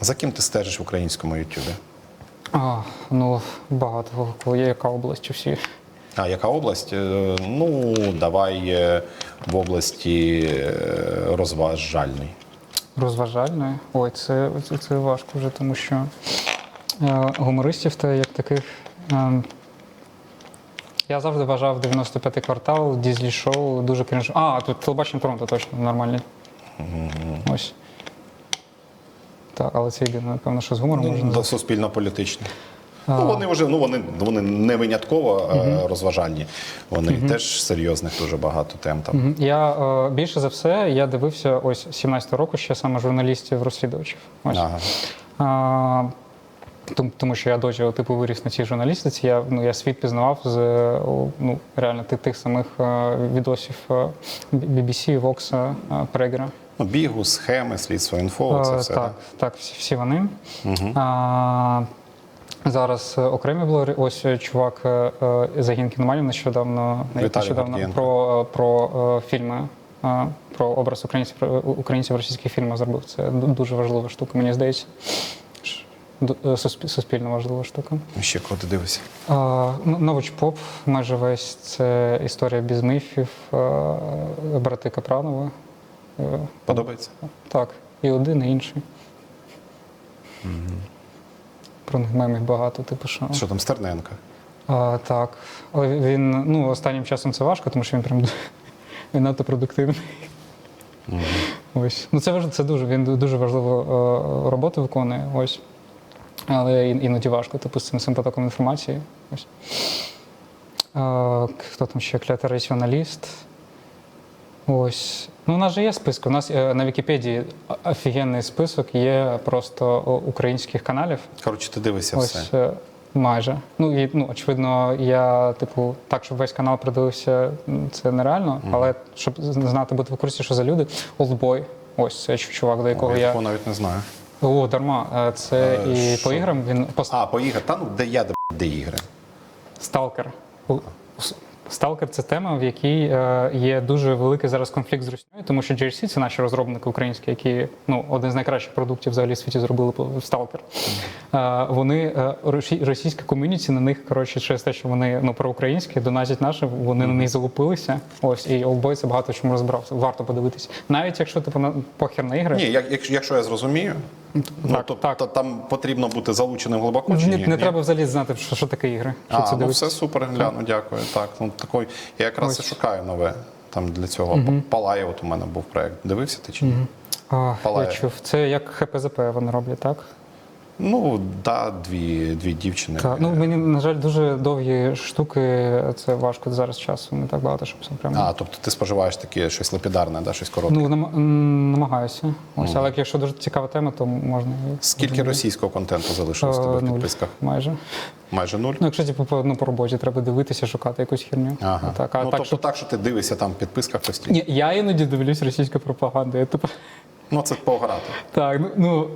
За ким ти стежиш в українському Ютубі? А, ну, багато. Є яка область всі. А яка область? Е, Ну, давай е, в області е, розважальний. Розважальної. Ой, це, це, це важко вже, тому що е, гумористів та як таких. Е, я завжди вважав 95-й квартал, дізлі шоу, дуже крінж. А, тут телебачення Торонто точно нормальні. Ось. Так, але це єдине, напевно, що з гумором можна. Ну, суспільно-політичні. Ну, вони вже ну вони, вони не винятково е, розважальні. Вони теж серйозних дуже багато тем там. Мгм. Я е, більше за все я дивився ось 17-го року ще саме журналістів-розслідувачів. Ось. Ага. А, тому, тому що я дочі типу виріс на цій журналістиці. Я ну я світ пізнавав з е, ну реально тих, тих самих е, відосів е, BBC, Vox, е, Прегера. Ну, бігу, схеми, слідство інфо, це Е, все. так, так, всі, всі вони. А, зараз е, окремі блогери. Ось е, чувак загін кіноманів нещодавно нещодавно про, про фільми. Про образ українців українців в російських фільмах зробив. Це дуже важлива штука, мені здається. Суспільно важлива штука. Ще кого ти дивишся? Ну, Нович поп майже весь це історія без міфів, брати Капранови. Е, Подобається? так, і один, і інший. Про них мемів багато, типу що. Що там Стерненка? А, так. Але він ну, останнім часом це важко, тому що він прям він надто продуктивний. Ось. Ну, це, це дуже, він дуже важливу е, роботу виконує. Ось. Але іноді важко, типу, з цим, цим потоком інформації. Ось. Е, хто там ще клятий раціоналіст? Ось. Ну, у нас же є список. У нас е, на Вікіпедії офігенний список є просто українських каналів. Коротше, ти дивишся Ось все. е, майже. Ну і ну, очевидно, я, типу, так, щоб весь канал придивився, м, це нереально. Але щоб знати, бути в курсі, що за люди, Олдбой. Ось це чувак, до якого Я я. такого навіть не знаю. О, дарма. Е, Це Е, і що? по іграм він А, по іграх. Та ну де я, де, де ігри. Сталкер. Сталкер це тема, в якій е, є дуже великий зараз конфлікт з Руснею, тому що GRC – це наші розробники українські, які ну один з найкращих продуктів взагалі в світі зробили Сталкер. Е, вони е, росі- російська ком'юніті на них коротше через те, що вони ну проукраїнські, донатять наші, вони на них залупилися. Ось і Олдбой це багато чому розбирався. Варто подивитися. Навіть якщо типу на похер на ігри, Ні, як, якщо я зрозумію, ну, так, то, так. то там потрібно бути залученим глибоко. Чи ні? не Ні? треба взагалі знати, що, що таке ігри. Що А, це ну дивитися. все супер, гляну, дякую. Так, ну такої я якраз і шукаю нове там для цього. Палає, от у мене був проект. Дивився ти чи ні? А, я чув. Це як ХПЗП вони роблять, так? Ну, да, дві, дві дівчини. Так, ну мені на жаль дуже довгі штуки. Це важко зараз часу. Не так багато, щоб це прямо. А, тобто ти споживаєш таке щось лапідарне, да, щось коротке. Ну нам- намагаюся. Ось, але якщо дуже цікава тема, то можна Скільки російського контенту залишилось у тебе Е, в підписках? майже. Майже нуль? Ну, якщо типу по, ну, по роботі треба дивитися, шукати якусь херню. Ага. Так, а ну, так, тобто що... так, що ти дивишся там в підписках постійно. Ні, я іноді дивлюсь російську пропаганду. Я, типу, Ну, це пограти. Так, ну, ну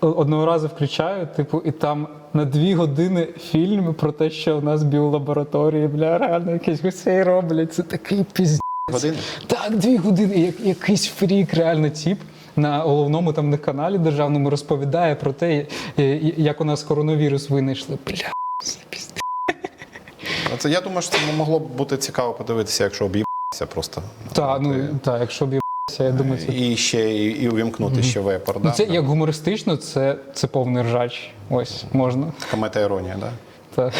одного разу включаю, типу, і там на дві години фільм про те, що у нас біолабораторії, бля, реально якісь гусей роблять. Це такий пізд. Години? Так, дві години, як, якийсь фрік, реально тіп. На головному там на каналі державному розповідає про те, е, як у нас коронавірус винайшли. Бля, це я думаю, що це могло б бути цікаво подивитися, якщо об'їбатися просто. Та, От, ну так, якщо б я, я думаю, це. І ще і, і увімкнути ще вепор, Ну, да? це як гумористично, це, це повний ржач. Ось можна. Комета іронія, да? Та.